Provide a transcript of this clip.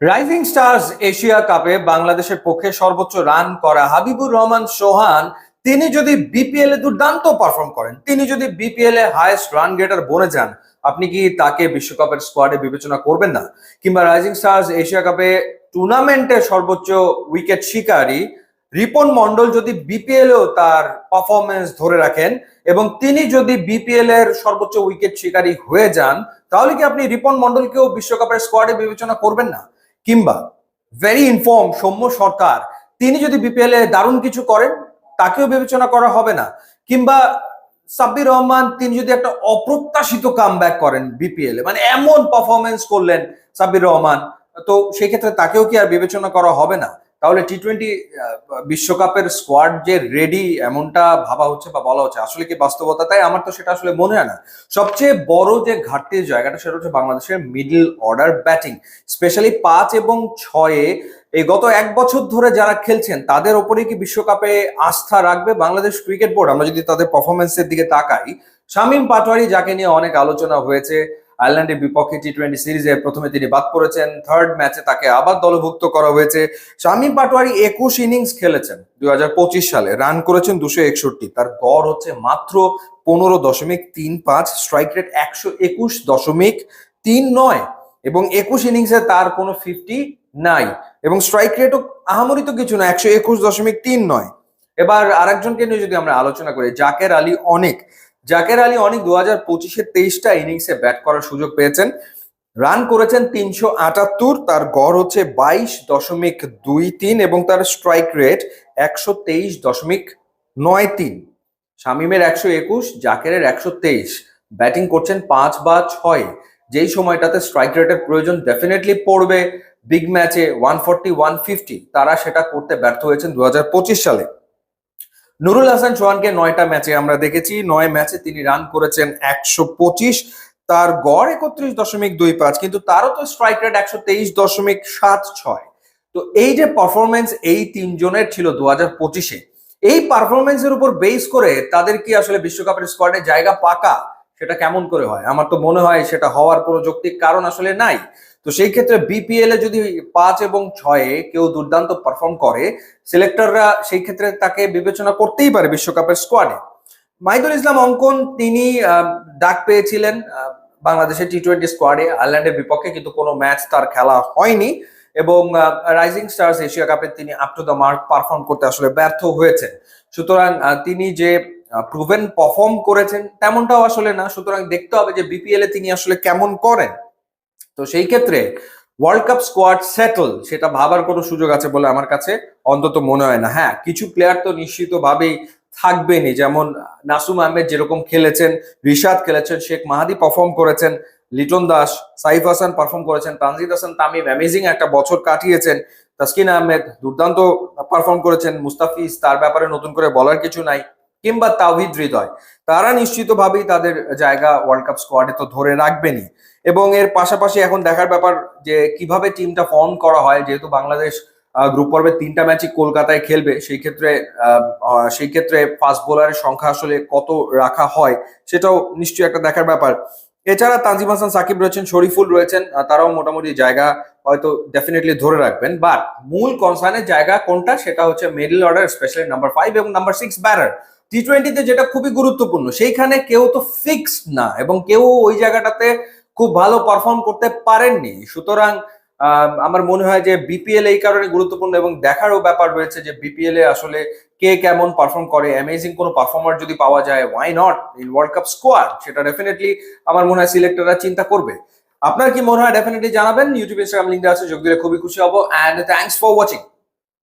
Rising stars Asia কাপে বাংলাদেশের পক্ষে সর্বোচ্চ রান করা হাবিবুর রহমান সোহান, তিনি যদি বিপিএল এ দুর্দান্ত পারফর্ম করেন, তিনি যদি বিপিএল এ হাইয়েস্ট রান গেটার বনে যান, আপনি কি তাকে বিশ্বকাপের স্কোয়াডে বিবেচনা করবেন না? কিংবা রাইজিং স্টার্স এশিয়া কাপে টুর্নামেন্টে সর্বোচ্চ উইকেট শিকারী রিপন মন্ডল যদি বিপিএল এও তার পারফরমেন্স ধরে রাখেন এবং তিনি যদি বিপিএল এর সর্বোচ্চ উইকেট শিকারী হয়ে যান, তাহলে কি আপনি রিপন মন্ডলকেও বিশ্বকাপের স্কোয়াডে বিবেচনা করবেন না? কিংবা ভেরি ইনফর্ম সৌম্য সরকার, তিনি যদি বিপিএল এ দারুণ কিছু করেন, তাকেও বিবেচনা করা হবে না। কিংবা সাব্বির রহমান, তিনি যদি একটা অপ্রত্যাশিত কাম করেন বিপিএল এ মানে এমন পারফরমেন্স করলেন সাব্বির রহমান, তো সেই ক্ষেত্রে তাকেও কি আর বিবেচনা করা হবে না? তাহলে টি টোয়েন্টি বিশ্বকাপের স্কোয়াড যে রেডি এমনটা ভাবা হচ্ছে বা বলা হচ্ছে, আসলে কি বাস্তবতা? তাই আমার তো সেটা আসলে মনে হয় না। সবচেয়ে বড় যে ঘাটতির জায়গাটা সেটা হচ্ছে বাংলাদেশের মিডল অর্ডার ব্যাটিং স্পেশালি পাঁচ এবং ছয়ে। এই গত এক বছর ধরে যারা খেলছেন, তাদের ওপরে কি বিশ্বকাপে আস্থা রাখবে বাংলাদেশ ক্রিকেট বোর্ড আমরা যদি তাদের পারফরমেন্সের দিকে তাকাই, শামীম পাটোয়ারি, যাকে নিয়ে অনেক আলোচনা হয়েছে আয়ারল্যান্ডের বিপক্ষে টি টোয়েন্টি সিরিজে প্রথমে তিনি বাদ পড়েছেন থার্ড ম্যাচে তাকে আবার দলভুক্ত করা হয়েছে। শামীম পাটোয়ারি একুশ ইনিংস খেলেছেন দুই হাজার পঁচিশ সালে রান করেছেন দুশো একষট্টি। তার গড় হচ্ছে মাত্র পনেরো দশমিক তিন পাঁচ স্ট্রাইক রেট একশো একুশ দশমিক তিন নয় এবং একুশ ইনিংসে তার কোনো ফিফটি নাই এবং স্ট্রাইক রেটও আহামরি তো কিছু না, একশো একুশ দশমিক তিন নয়। এবার আরেকজনকে নিয়ে যদি আমরা আলোচনা করি, জাকের আলী অনেক। জাকের আলী অনেক দু হাজার পঁচিশের তেইশটা ইনিংসে ব্যাট করার সুযোগ পেয়েছেন। রান করেছেন তিনশো আটাত্তর, তার গড় হচ্ছে বাইশ দশমিক দুই তিন এবং তার স্ট্রাইক রেট একশো তেইশ দশমিক নয় তিন। শামিমের একশো একুশ, জাকেরের একশো তেইশ। ব্যাটিং করছেন পাঁচ বা ছয়। যেই সময়টাতে স্ট্রাইক রেটের প্রয়োজন ডেফিনেটলি পড়বে, বিগ ম্যাচে ওয়ান ফোরটি, ওয়ান ফিফটি, তারা সেটা করতে ব্যর্থ হয়েছেন দু হাজার পঁচিশ সালে। নুরুল হাসান সোহানকে নয়টা ম্যাচে আমরা দেখেছি। নয় ম্যাচে তিনি রান করেছেন একশো পঁচিশ। তার গড় একত্রিশ দশমিক দুই পাঁচ, কিন্তু তারও তো স্ট্রাইক রেট একশো তেইশ দশমিক সাত ছয়। তো এই যে পারফরমেন্স এই তিনজনের ছিল দু হাজার পঁচিশে। এই পারফরমেন্সের উপর বেস করে তাদের কি আসলে বিশ্বকাপের স্কোয়াডে জায়গা পাকা? সেটা কেমন করে হয়? আমার তো মনে হয় সেটা হওয়ার কোনো যৌক্তিক কারণ আসলে নাই। তো সেই ক্ষেত্রে বিপিএল এ যদি পাঁচ এবং ছয়ে কেউ দুর্দান্ত পারফর্ম করে সিলেক্টররা সেই ক্ষেত্রে তাকে বিবেচনা করতেই পারে বিশ্বকাপের স্কোয়াডে মাইদুল ইসলাম অঙ্কন, তিনি ডাক পেয়েছিলেন বাংলাদেশের টি টোয়েন্টি স্কোয়াডে আয়ারল্যান্ডের বিপক্ষে কিন্তু কোনো ম্যাচ তার খেলা হয়নি এবং রাইজিং স্টার্স এশিয়া কাপে তিনি up to the mark perform করতে আসলে ব্যর্থ হয়েছেন। সুতরাং তিনি যে প্রুভেন পারফর্ম করেছেন, তেমনটাও আসলে না। সুতরাং দেখতে হবে যে বিপিএল এ তিনি আসলে কেমন করেন। তো সেই ক্ষেত্রে ওয়ার্ল্ড কাপ স্কোয়াড সেটল সেটা ভাবার কোনো সুযোগ আছে বলে আমার কাছে অন্তত মনে হয় না। হ্যাঁ কিছু প্লেয়ার তো নিশ্চিতভাবেই থাকবেনই। যেমন নাসুম আহমেদ যেরকম খেলেছেন, রিশাদ খেলেছেন, শেখ মাহাদি পারফর্ম করেছেন, লিটন দাস, সাইফ হাসান পারফর্ম করেছেন, তানজিদ হাসান, তামিম অ্যামেজিং একটা বছর কাটিয়েছেন। তাসকিন আহমেদ দুর্দান্ত পারফর্ম করেছেন, মুস্তাফিজ তার ব্যাপারে নতুন করে বলার কিছু নাই। কিংবা তাওহিদ হৃদয়, তারা নিশ্চিতভাবেই তাদের জায়গা ওয়ার্ল্ড কাপ স্কোয়াডে তো ধরে রাখবেনই। এবং এর পাশাপাশি এখন দেখার ব্যাপার যে কীভাবে টিমটা ফর্ম করা হয়, যেহেতু বাংলাদেশ গ্রুপ পর্বে তিনটা ম্যাচই কলকাতায় খেলবে, সেই ক্ষেত্রে সেই ক্ষেত্রে ফাস্ট বোলারের সংখ্যা আসলে কত রাখা হয়, সেটাও নিশ্চয়ই একটা দেখার ব্যাপার। এছাড়া তানজিম হাসান, সাকিব রয়েছেন, শরীফুল রয়েছেন তারাও মোটামুটি জায়গা হয়তো ডেফিনেটলি ধরে রাখবেন। বাট মূল কনসার্নের জায়গা কোনটা? সেটা হচ্ছে middle order specially number five এবং নাম্বার সিক্স ব্যাটার টি টোয়েন্টিতে যেটা খুবই গুরুত্বপূর্ণ, সেইখানে কেউ তো ফিক্সড না এবং কেউ ওই জায়গাটাতে খুব ভালো পারফর্ম করতে পারেননি। সুতরাং আমার মনে হয় যে বিপিএল এই কারণে গুরুত্বপূর্ণ এবং দেখারও ব্যাপার রয়েছে যে বিপিএল এ আসলে কে কেমন পারফর্ম করে। অ্যামেজিং কোনো পারফর্মার যদি পাওয়া যায় why not in world cup squad সেটা ডেফিনেটলি আমার মনে হয় সিলেক্টররা চিন্তা করবে। আপনার কি মনে হয়? ডেফিনেটলি জানাবেন। ইউটিউব ইনস্টাগ্রাম লিঙ্ক আছে। যোগ দিলে খুবই খুশি হব। And thanks for watching